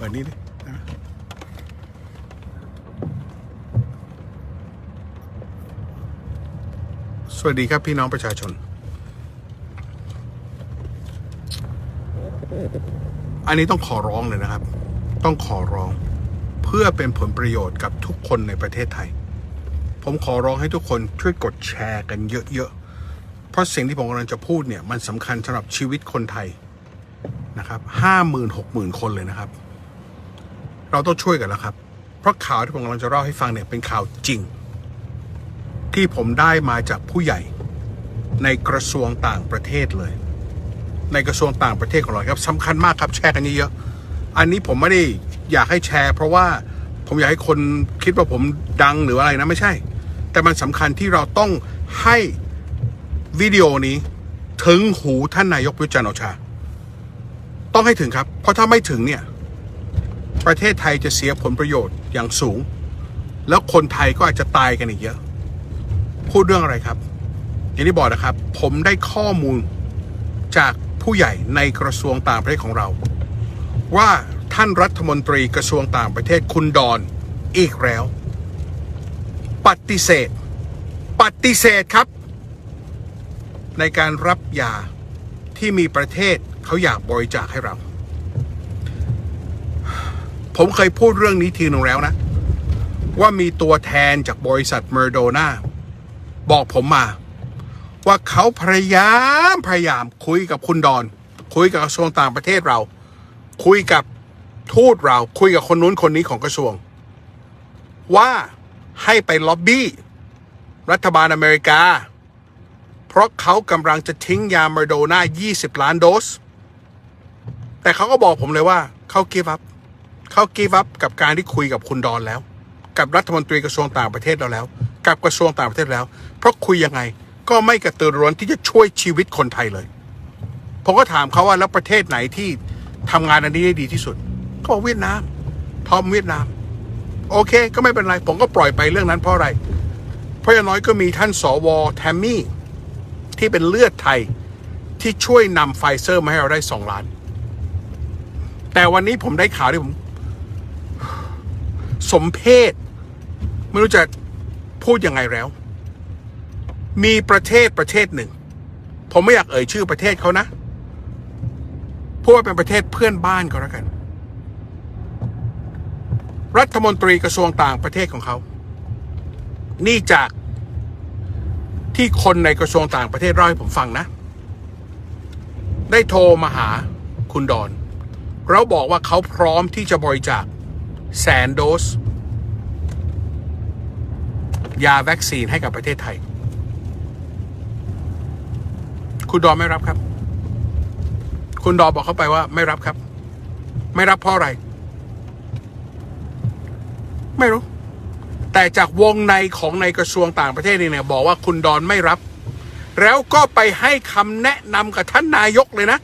ปิดนี่ดิสวัสดีครับพี่น้องประชาชน อันนี้ต้องขอร้องเลยนะครับ ต้องขอร้องเพื่อเป็นผลประโยชน์กับทุกคนในประเทศไทย ผมขอร้องให้ทุกคนช่วยกดแชร์กันเยอะๆ เพราะสิ่งที่ผมกำลังจะพูดเนี่ย มันสำคัญสำหรับชีวิตคนไทยนะครับห้าหมื่นหกหมื่นคนเลยนะครับ เราต้องช่วยกันแล้วครับ เพราะข่าวที่ผมกำลังจะเล่าให้ฟังเนี่ยเป็นข่าวจริง ที่ผมได้มาจากผู้ใหญ่ ในกระทรวงต่างประเทศเลย ในกระทรวงต่างประเทศของเราครับสำคัญมากครับแชร์กันเยอะๆอันนี้ผมไม่ได้อยากให้แชร์ เพราะว่าผมอยากให้คนคิดว่าผมดังหรืออะไรนะไม่ใช่ แต่มันสำคัญที่เราต้องให้วิดีโอนี้ถึงหูท่านนายกประยุจันทร์โอชา ต้องให้ถึงครับ เพราะถ้าไม่ถึงเนี่ย ประเทศไทยจะเสียผลประโยชน์อย่างสูง แล้วคนไทยก็อาจจะตายกันอีกเยอะ พูดเรื่องอะไรครับ อย่างที่บอกนะครับ ผมได้ข้อมูลจากผู้ใหญ่ในกระทรวงต่างประเทศของเรา ว่าท่านรัฐมนตรีกระทรวงต่างประเทศคุณดอนอีกแล้ว ปฏิเสธ ปฏิเสธครับ ในการรับยาที่มีประเทศเขาอยากบริจาคให้เรา ผมเคยพูดเรื่องนี้ทีหนึ่งแล้วนะ ว่ามีตัวแทนจากบริษัทเมอร์โดนาบอกผมมา ว่าเขาพยายามพยายามคุยกับคุณดอน คุยกับกระทรวงต่างประเทศเรา คุยกับทูตเราคุยกับคนนู้นคนนี้ของกระทรวง ว่าให้ไปล็อบบี้ รัฐบาลอเมริกา เพราะเขากำลังจะทิ้งยาเมอร์โดนา20 ล้านโดส แต่เขาก็บอกผมเลยว่าเขากีฟับ เขากีฟับกับการที่คุยกับคุณดอนแล้ว กับรัฐมนตรีกระทรวงต่างประเทศเราแล้ว กับกระทรวงต่างประเทศแล้ว เพราะคุยยังไงก็ไม่กระตือรือร้นที่จะช่วยชีวิตคนไทยเลยผมก็ถามเขาว่าแล้วประเทศไหนที่ทำงานอันนี้ได้ดีที่สุดเขาบอกเวียดนามทอมเวียดนาม โอเค ก็ไม่เป็นไร ผมก็ปล่อยไปเรื่องนั้นเพราะอะไร เพราะอย่างน้อยก็มีท่านสวแทมมี่ ที่เป็นเลือดไทยที่ช่วยนำไฟเซอร์มาให้เราได้สองล้าน แต่วันนี้ผมได้ข่าวที่ผม สมเพศไม่รู้จะพูดยังไงแล้ว มีประเทศประเทศหนึ่ง ผมไม่อยากเอ่ยชื่อประเทศเขานะพูดว่าเป็นประเทศเพื่อนบ้านก็แล้วกัน รัฐมนตรีกระทรวงต่างประเทศของเขา นี่จากที่คนในกระทรวงต่างประเทศเล่าให้ผมฟังนะ ได้โทรมาหาคุณดอน แล้วบอกว่าเขาพร้อมที่จะบริจาค แสนโดส ยาวัคซีนให้กับประเทศไทย คุณดอนไม่รับครับ คุณดอนบอกเข้าไปว่าไม่รับครับ ไม่รับเพราะอะไร ไม่รู้ แต่จากวงในของในกระทรวงต่างประเทศนี่เนี่ยบอกว่าคุณดอนไม่รับ แล้วก็ไปให้คำแนะนำกับท่านนายกเลยนะ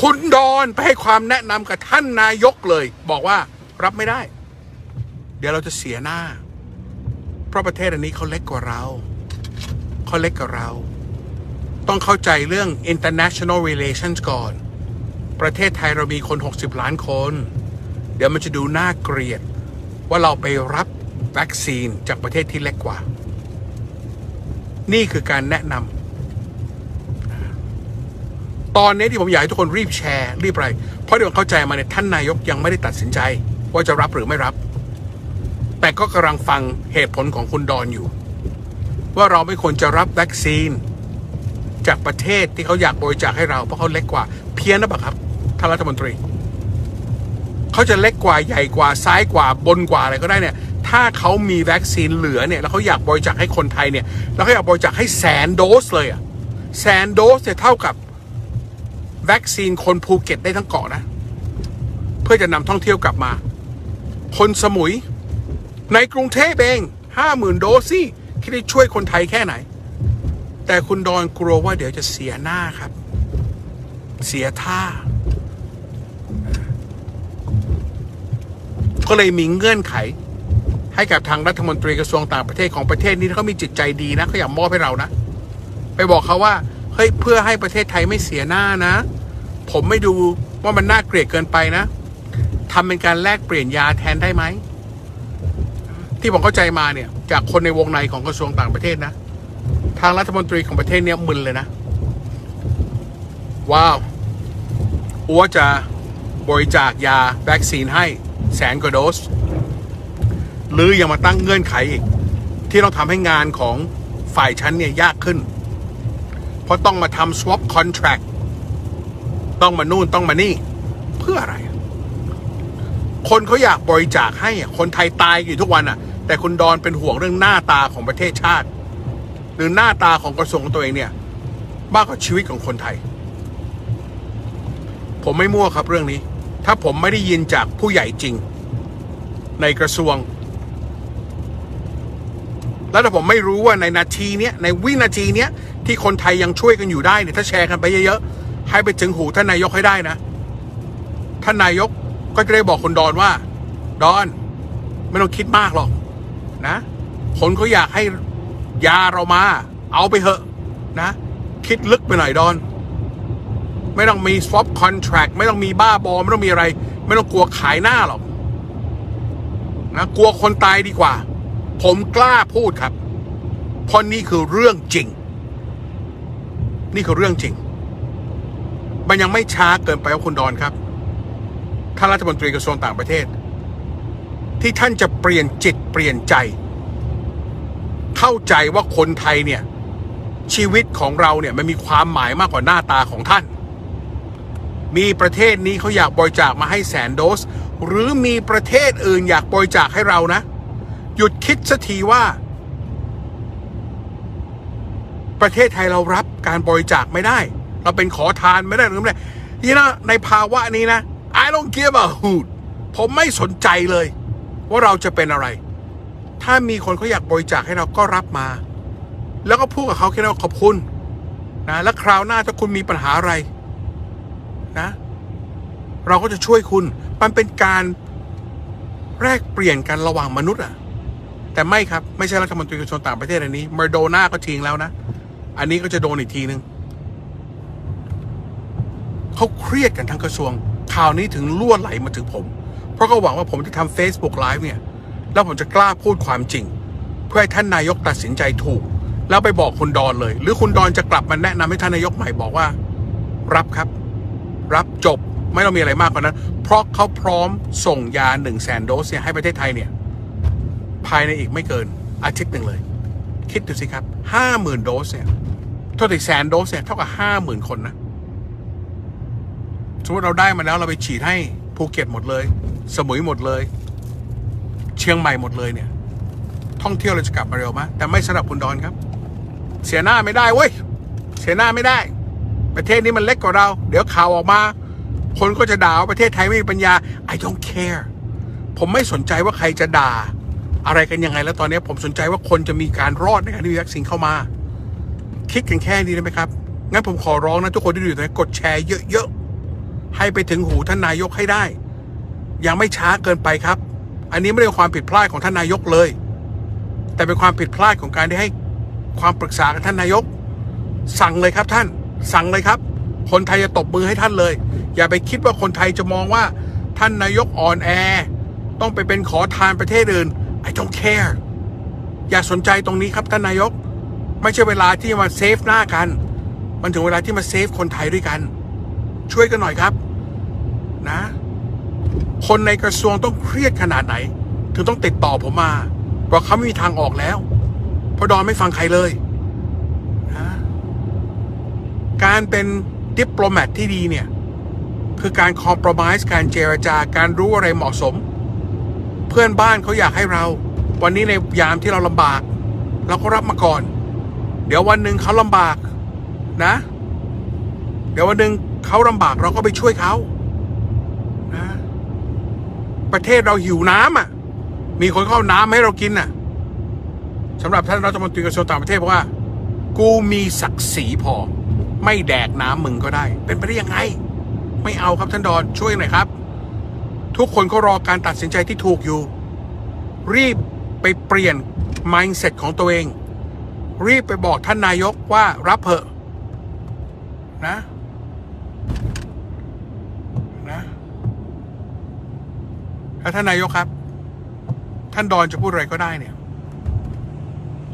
คุณดอนไปให้ความแนะนำกับท่านนายกเลย บอกว่า รับไม่ได้ เดี๋ยวเราจะเสียหน้า เพราะประเทศอันนี้เขาเล็กกว่าเราเขาเล็กกว่าเรา ต้องเข้าใจเรื่อง international relations ก่อน ประเทศไทยเรามีคน 60 ล้านคน เดี๋ยวมันจะดูน่าเกลียด ว่าเราไปรับวัคซีนจากประเทศที่เล็กกว่า นี่คือการแนะนำตอนนี้ที่ผมอยากให้ทุกคนรีบแชร์ รีบอะไรเพราะเดี๋ยวเข้าใจมาเนี่ยท่านนายกยังไม่ได้ตัดสินใจ ว่าจะรับหรือไม่รับ แต่ก็กำลังฟังเหตุผลของคุณดอนอยู่ ว่าเราไม่ควรจะรับวัคซีน จากประเทศที่เขาอยากบริจาคให้เราเพราะเขาเล็กกว่า เพี้ยนนะปะครับท่านรัฐมนตรีเขาจะเล็กกว่าใหญ่กว่าซ้ายกว่าบนกว่าอะไรก็ได้เนี่ย ถ้าเขามีวัคซีนเหลือเนี่ยแล้วเขาอยากบริจาคให้คนไทยเนี่ยแล้วเขาอยากบริจาคให้แสนโดสเลยอะแสนโดสเนี่ยเท่ากับวัคซีนคนภูเก็ตได้ทั้งเกาะนะ เพื่อจะนำท่องเที่ยวกลับมา คนสมุย ในกรุงเทพเองห้าหมื่นโดสสิคิดได้ช่วยคนไทยแค่ไหน แต่คุณดอนกลัวว่าเดี๋ยวจะเสียหน้าครับ เสียท่า ก็เลยมีเงื่อนไข ให้กับทางรัฐมนตรีกระทรวงต่างประเทศของประเทศนี้เขามีจิตใจดีนะเขาอยากมอบให้เรานะ ไปบอกเขาว่าเฮ้ยเพื่อให้ประเทศไทยไม่เสียหน้านะ ผมไม่ดูว่ามันน่าเกลียดเกินไปนะ ทำเป็นการแลกเปลี่ยนยาแทนได้ไหม ที่ผมเข้าใจมาเนี่ย จากคนในวงในของกระทรวงต่างประเทศนะ ทางรัฐมนตรีของประเทศเนี่ยมึนเลยนะ ว้าวอัวจะบริจาคยาวัคซีนให้แสนกว่าโดส หรือยังมาตั้งเงื่อนไขอีก ที่ต้องทำให้งานของฝ่ายชั้นเนี่ยยากขึ้น เพราะต้องมาทำ swap contract ต้องมานู่นต้องมานี่ เพื่ออะไร คนเขาอยากบริจาคให้คนไทยตายอยู่ทุกวันอะ แต่คุณดอนเป็นห่วงเรื่องหน้าตาของประเทศชาติ หรือหน้าตาของกระทรวงของตัวเองเนี่ยมากกว่าชีวิตของคนไทย ผมไม่มั่วครับเรื่องนี้ ถ้าผมไม่ได้ยินจากผู้ใหญ่จริง ในกระทรวง แล้วถ้าผมไม่รู้ว่าในนาทีเนี้ยในวินาทีเนี้ยที่คนไทยยังช่วยกันอยู่ได้เนี่ยถ้าแชร์กันไปเยอะๆให้ไปถึงหูท่านนายกให้ได้นะท่านนายก ก็จะได้บอกคนดอนว่า ดอน ไม่ต้องคิดมากหรอก นะคนเขาอยากให้ยาเรามา เอาไปเถอะ นะ คิดลึกไปหน่อยดอน ไม่ต้องมี swap contract ไม่ต้องมีบ้าบอ ไม่ต้องมีอะไร ไม่ต้องกลัวขายหน้าหรอกนะกลัวคนตายดีกว่า ผมกล้าพูดครับ เพราะนี่คือเรื่องจริง นี่คือเรื่องจริง มันยังไม่ช้าเกินไปว่าคุณดอนครับ ท่านรัฐมนตรีกระทรวงต่างประเทศ ที่ท่านจะเปลี่ยนจิตเปลี่ยนใจ เข้าใจว่าคนไทยเนี่ย ชีวิตของเราเนี่ยมันมีความหมายมากกว่าหน้าตาของท่าน มีประเทศนี้เขาอยากบริจาคมาให้แสนโดส หรือมีประเทศอื่นอยากบริจาคให้เรานะ หยุดคิดสักทีว่า ประเทศไทยเรารับการบริจาคไม่ได้ เราเป็นขอทานไม่ได้หรือไม่ได้นี่นะในภาวะนี้นะ I don't give a hoot ผมไม่สนใจเลย ว่าเราจะเป็นอะไร ถ้ามีคนเขาอยากบริจาคให้เราก็รับมา แล้วก็พูดกับเขาแค่ว่าขอบคุณนะแล้วคราวหน้าถ้าคุณมีปัญหาอะไรนะ เราก็จะช่วยคุณ มันเป็นการแลกเปลี่ยนกันระหว่างมนุษย์อะแต่ไม่ครับ ไม่ใช่รัฐมนตรีกระทรวงต่างประเทศอันนี้มาโดนาก็ทิ้งแล้วนะ อันนี้ก็จะโดนอีกทีนึงเขาเครียดกันทั้งกระทรวง ข่าวนี้ถึงล่วไหลมาถึงผม เพราะก็หวังว่าผมจะทำ Facebook Live เนี่ย แล้วผมจะกล้าพูดความจริง เพื่อให้ท่านนายกตัดสินใจถูก แล้วไปบอกคุณดอนเลย หรือคุณดอนจะกลับมาแนะนำให้ท่านนายกใหม่บอกว่า รับครับ รับจบไม่ต้องมีอะไรมากกว่านั้น เพราะเขาพร้อมส่งยาหนึ่งแสนโดสเนี่ยให้ประเทศไทยเนี่ย ภายในอีกไม่เกินอาทิตย์หนึ่งเลย คิดดูสิครับห้าหมื่นโดสเนี่ยเท่ากับแสนโดสเนี่ยเท่ากับห้าหมื่นคนนะ สมมติเราได้มาแล้วเราไปฉีดให้ภูเก็ตหมดเลย สมุยหมดเลย เชียงใหม่หมดเลยเนี่ย ท่องเที่ยวเราจะกลับมาเร็วไหมแต่ไม่สำหรับคุณดอนครับ เสียหน้าไม่ได้เว้ยเสียหน้าไม่ได้ ประเทศนี้มันเล็กกว่าเรา เดี๋ยวข่าวออกมา คนก็จะด่าว่าประเทศไทยไม่มีปัญญา I don't care ผมไม่สนใจว่าใครจะด่า อะไรกันยังไง แล้วตอนนี้ผมสนใจว่าคนจะมีการรอดในการที่มีวัคซีนเข้ามา คิดกันแค่นี้ได้ไหมครับงั้นผมขอร้องนะทุกคนที่ดูอยู่ตรงนี้กดแชร์เยอะๆ ให้ไปถึงหูท่านนายกให้ได้ ยังไม่ช้าเกินไปครับ อันนี้ไม่ได้ความผิดพลาดของท่านนายกเลย แต่เป็นความผิดพลาดของการที่ให้ความปรึกษากับท่านนายก สั่งเลยครับท่าน สั่งเลยครับ คนไทยจะตบมือให้ท่านเลย อย่าไปคิดว่าคนไทยจะมองว่า ท่านนายกอ่อนแอ ต้องไปเป็นขอทานประเทศอื่น I don't care อย่าสนใจตรงนี้ครับท่านนายก ไม่ใช่เวลาที่มาเซฟหน้ากัน มันถึงเวลาที่มาเซฟคนไทยด้วยกัน ช่วยกันหน่อยครับ นะ คนในกระทรวงต้องเครียดขนาดไหน ถึงต้องติดต่อผมมาเพราะเขาไม่มีทางออกแล้วเพราะดอนไม่ฟังใครเลยนะการเป็นดิปโลแมตที่ดีเนี่ย คือการคอม p r o m i s e การเจรจาการรู้อะไรเหมาะสม เพื่อนบ้านเขาอยากให้เรา วันนี้ในยามที่เราลำบาก เราก็รับมาก่อน เดี๋ยววันหนึ่งเขาลำบากนะ เดี๋ยววันหนึ่งเขาลำบากเราก็ไปช่วยเขา ประเทศเราหิวน้ำอะ มีคนเข้าน้ำให้เรากินอะสำหรับท่านรัฐมนตรีกระทรวงต่างประเทศบอกว่า กูมีศักดิ์ศรีพอ ไม่แดกน้ำมึงก็ได้ เป็นไปได้ยังไง ไม่เอาครับท่านดอนช่วยหน่อยครับ ทุกคนก็รอการตัดสินใจที่ถูกอยู่ รีบไปเปลี่ยน mindset ของตัวเอง รีบไปบอกท่านนายกว่ารับเถอะนะ แล้ว ท่านนายกครับ ท่านดอนจะพูดอะไรก็ได้เนี่ย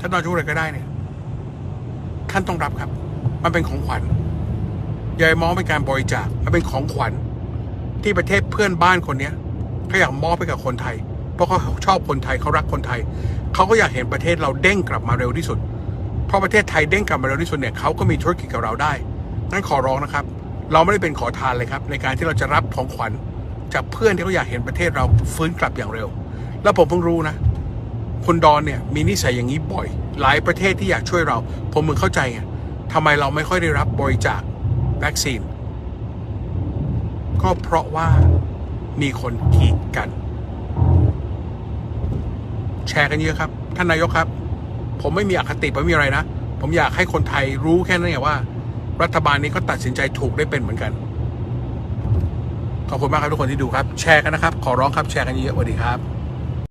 ท่านดอนจะพูดอะไรก็ได้เนี่ย ท่านต้องรับครับ มันเป็นของขวัญอย่าไปมองเป็นการบริจาค มันเป็นของขวัญที่ประเทศเพื่อนบ้านคนเนี้ยเขาอยากมอบให้กับคนไทย เพราะเขาชอบคนไทยเขารักคนไทย เขาก็อยากเห็นประเทศเราเด้งกลับมาเร็วที่สุด เพราะประเทศไทยเด้งกลับมาเร็วที่สุดเนี่ยเขาก็มีธุรกิจกับเราได้ งั้นขอร้องนะครับ เราไม่ได้เป็นขอทานเลยครับ ในการที่เราจะรับของขวัญ จากเพื่อนที่เขาอยากเห็นประเทศเราฟื้นกลับอย่างเร็ว แล้วผมเพิ่งรู้นะคุณดอนเนี่ยมีนิสัยอย่างนี้บ่อย หลายประเทศที่อยากช่วยเรา ผมมึงเข้าใจไงทำไมเราไม่ค่อยได้รับบริจาควัคซีน ก็เพราะว่ามีคนกีดกัน แชร์กันเยอะครับ ท่านนายกครับ ผมไม่มีอคติผมไม่มีอะไรนะ ผมอยากให้คนไทยรู้แค่นั้นเองว่า รัฐบาลนี้ก็ตัดสินใจถูกได้เป็นเหมือนกัน ขอบคุณมากครับทุกคนที่ดูครับ แชร์กันนะครับ ขอร้องครับแชร์กันเยอะๆสวัสดีครับ